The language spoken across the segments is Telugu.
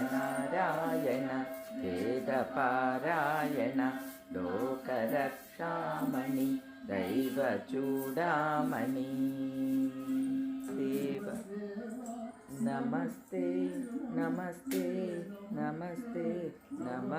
సూర్యనారాయణ వేదపారాయణ లోకరక్షామణి దైవ చూడామణి దేవ నమస్తే నమస్తే నమస్తే నమ.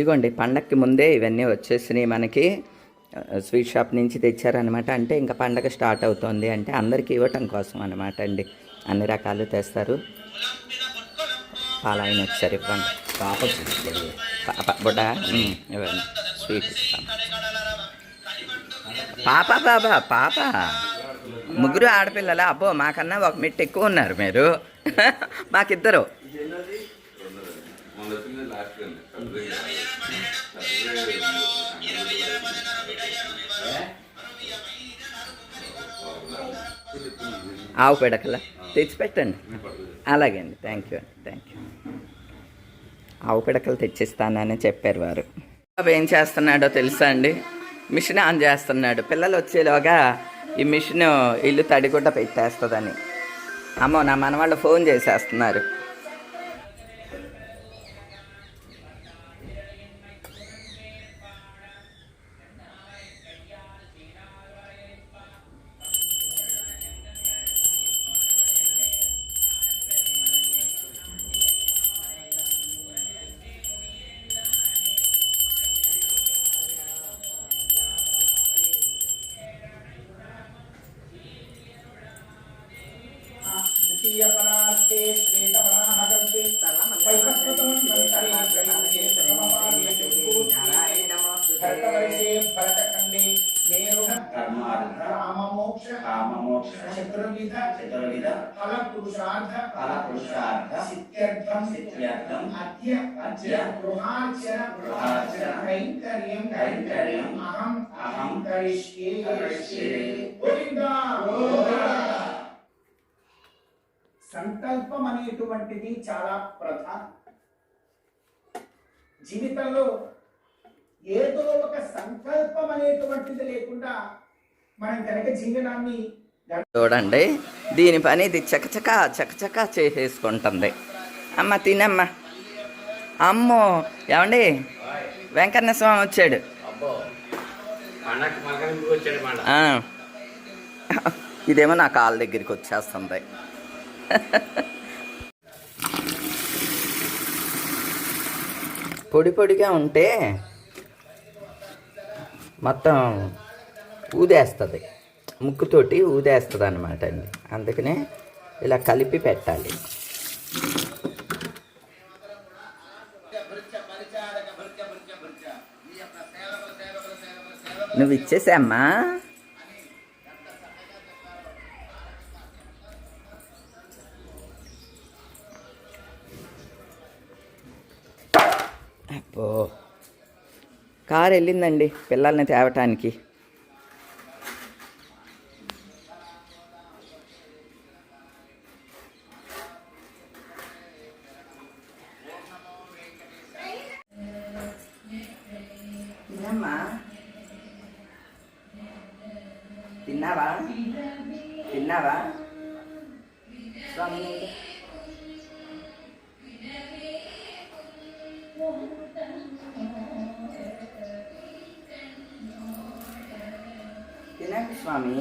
ఇదిగోండి పండక్కి ముందే ఇవన్నీ వచ్చేసినాయి మనకి. స్వీట్ షాప్ నుంచి తెచ్చారనమాట అంటే ఇంకా పండగ స్టార్ట్ అవుతుంది అంటే అందరికీ ఇవ్వటం కోసం అనమాట అండి. అన్ని రకాలు తెస్తారు. పాలాయన వచ్చారు ఇవ్వండి. పాప పాప బుడ్డ ఇవ్వండి. స్వీట్ పాప. పాప పాప ముగ్గురు ఆడపిల్లల? అబ్బో మాకన్నా ఒక మెట్టు ఎక్కువ ఉన్నారు మీరు. మాకిద్దరు. ఆవు పిడకల తెచ్చిపెట్టండి అలాగే అండి. థ్యాంక్ యూ అండి థ్యాంక్ యూ ఆవు పిడకలు తెచ్చిస్తానని చెప్పారు వారు. బాబు ఏం చేస్తున్నాడో తెలుసా అండి? మిషన్ ఆన్ చేస్తున్నాడు. పిల్లలు వచ్చేలోగా ఈ మిషన్ ఇల్లు తడిగుడ్డ పెట్టేస్తుందని. అమ్మో నా మనవాళ్ళు ఫోన్ చేసేస్తున్నారు. చతుర్విధ చతుర్విధ ఫల పురుషార్థ ఫల పురుషార్థ సిద్ధ్యర్థం సిద్ధ్యర్థం అద్య అద్య గృహార్చన గృహార్చన కైంకర్యం కైంకర్యం అహం అహం కరిష్యే కరిష్యే. గోవిందా గోవిందా. సంకల్పం అనేటువంటిది చాలా ప్రధానం జీవితంలో ఏదో ఒక సంకల్పం అనేటువంటిది లేకుండా మనం కనుక జీవనాన్ని చూడండి. దీని పని ఇది చకచక చకచక చేసేసుకుంటుంది. అమ్మ తినమ్మా. అమ్మో ఏమండి? వెంకన్న స్వామి వచ్చాడు. ఇదేమో నా కాళ్ళ దగ్గరికి వచ్చేస్తుంది. పొడి పొడిగా ఉంటే మొత్తం ఊదేస్తుంది. ముక్కుతోటి ఊదేస్తుంది అనమాట అండి. అందుకనే ఇలా కలిపి పెట్టాలి. నువ్వు ఇచ్చేసామ్మా అబ్బో. కారు వెళ్ళిందండి పిల్లల్ని తేవటానికి. తిన్నావా? తిన్నావా? స్వామి. తినండి స్వామి.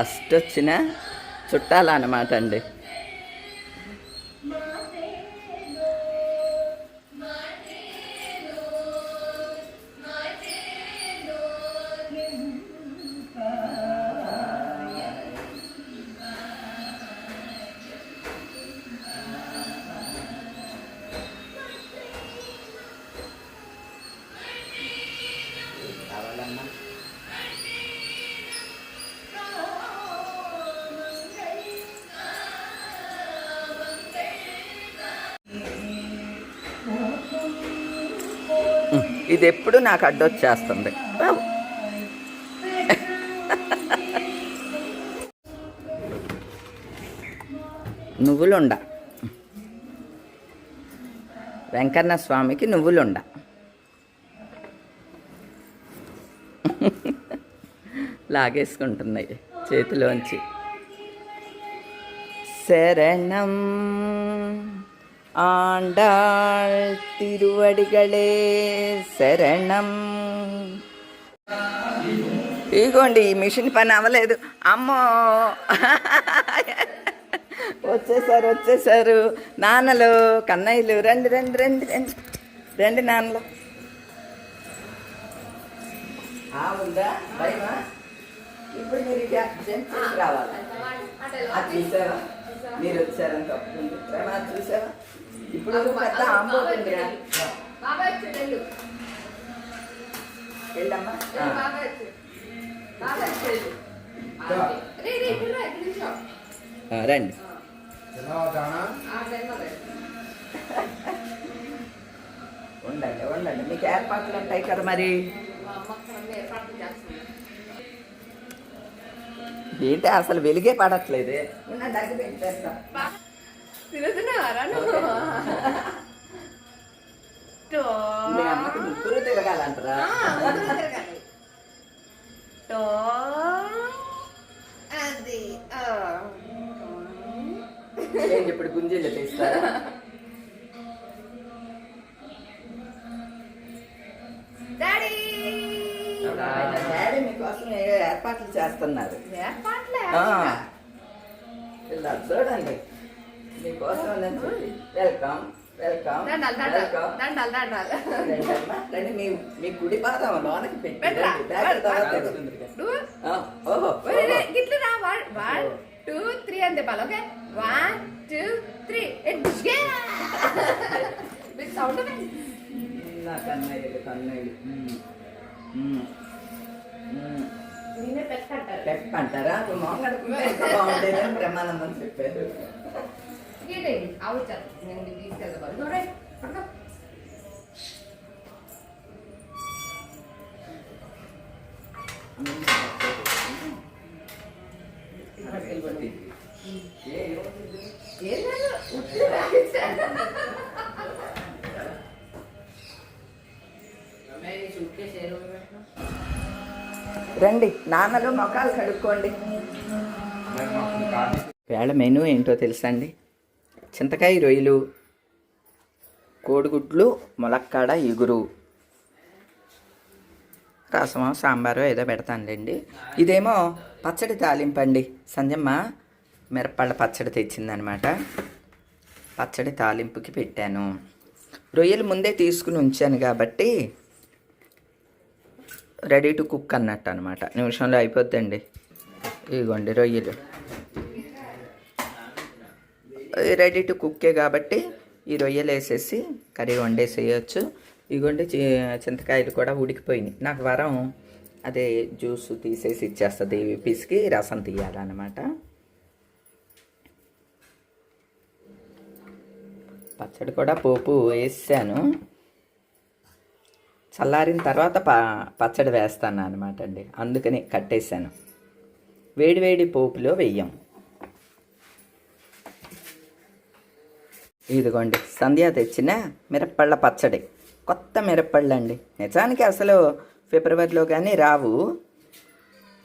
ఫస్ట్ వచ్చిన చుట్టాలన్నమాట అండి ఇది ఎప్పుడు నాకు అడ్డొచ్చేస్తుంది. నువ్వులుండ. వెంకన్న స్వామికి నువ్వులుండ. లాగేసుకుంటున్నాయి చేతిలోంచి. శరణం. ஆண்டாள் తిరువడిగళే శరణం ఇగోండి ఈ మిషన్ పని అవ్వలేదు. అమ్మో. వచ్చేసారు వచ్చేసారు. నాన్నలు కన్నయ్యలు రండి రండి రండి రండి. రండి నాన్నలు. ఉందా? ఇప్పుడు మీరు రావాలి. మీరు వచ్చారని తప్పుతుంది చూసావా? ఇప్పుడు పెద్ద ఆంబోతుంది వెళ్ళమ్మా. రండి. ఉండండి ఉండండి. మీకు ఏర్పాట్లు ఉంటాయి కదా మరి మా అమ్మ అక్కడ ఉంది, ఏర్పాట్లు చేస్తుంది ఏంటి అసలు వెలిగే పడట్లేదే. మీ అమ్మకి ముగ్గురు తిరగాలంటారా? ఇప్పుడు గుంజీలు తీస్తారా? డాడీ. ఏ ఏర్పాట్లు చేస్తున్నారు. ఇలా చూడండి మీకోసం వెల్కమ్ వెల్కమ్ రండి మీ మీ కుడి పాదం లోనకి పెట్టి ఓహో ఒరే, ఓహో. గిట్ల రా వన్ వన్ టూ త్రీ అని చెప్పాలి ఓకే? One two three. మీకు సౌండ్ నా కన్నయ్యలు కన్నయ్యలు. మ్మ్. మ్మ్. మ్మ్. నేనే పెట్టంటారు పెప్ప అంటారా మొహం కడుక్కుంటే ఇంకా బాగుండేదని బ్రహ్మానందం చెప్పారు అవుతారు నేను తీసుకెళ్తాను రండి నాన్నలు మొఖాలు కడుక్కోండి. వేళ మెనూ ఏంటో తెలుసా అండి చింతకాయ రొయ్యలు కోడిగుడ్లు ములక్కాడ ఇగురు రసము సాంబారు ఏదో పెడతానులేండి. ఇదేమో పచ్చడి తాలింపండి. సంజమ్మ మిరపళ్ళ పచ్చడి తెచ్చిందనమాట. పచ్చడి తాలింపుకి పెట్టాను. రొయ్యలు ముందే తీసుకుని ఉంచాను కాబట్టి రెడీ టు కుక్ అన్నట్టు అనమాట నిమిషంలో అయిపోద్దండి. ఇదిగోండి రొయ్యలు. రెడీ టు కుక్కే కాబట్టి ఈ రొయ్యలు వేసేసి కర్రీ వండేసేయచ్చు. ఇదిగోండి చింతకాయలు కూడా ఉడికిపోయినాయి. నాకు వరం అదే జ్యూస్ తీసేసి ఇచ్చేస్తుంది పిసికి రసం తీయాలన్నమాట. పచ్చడి కూడా పోపు వేసాను. చల్లారిన తర్వాత ప పచ్చడి వేస్తాను అనమాట అండి. అందుకని కట్టేశాను. వేడివేడి పోపులో వెయ్యం. ఇదిగోండి సంధ్య తెచ్చిన మిరప్పళ్ళ పచ్చడి. కొత్త మిరప్పళ్ళు అండి నిజానికి అసలు ఫిబ్రవరిలో కానీ రావు.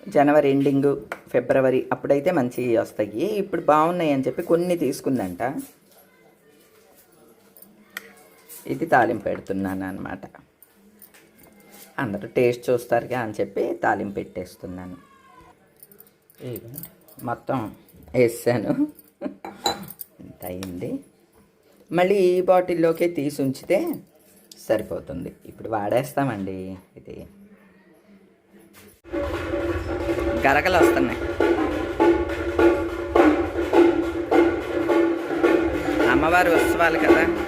జనవరి ఎండింగ్ ఫిబ్రవరి అప్పుడైతే మంచివి వస్తాయి. ఇప్పుడు బాగున్నాయి అని చెప్పి కొన్ని తీసుకుందంట. ఇది తాలింపు పెడుతున్నాను అనమాట అందరూ టేస్ట్ చూస్తారుగా అని చెప్పి తాలింపు పెట్టేస్తున్నాను. మొత్తం వేసాను. ఇంత అయింది? మళ్ళీ ఈ బాటిల్లోకి తీసి ఉంచితే సరిపోతుంది. ఇప్పుడు వాడేస్తామండి ఇది. గరగలు వస్తున్నాయి. అమ్మవారి ఉత్సవాలు కదా.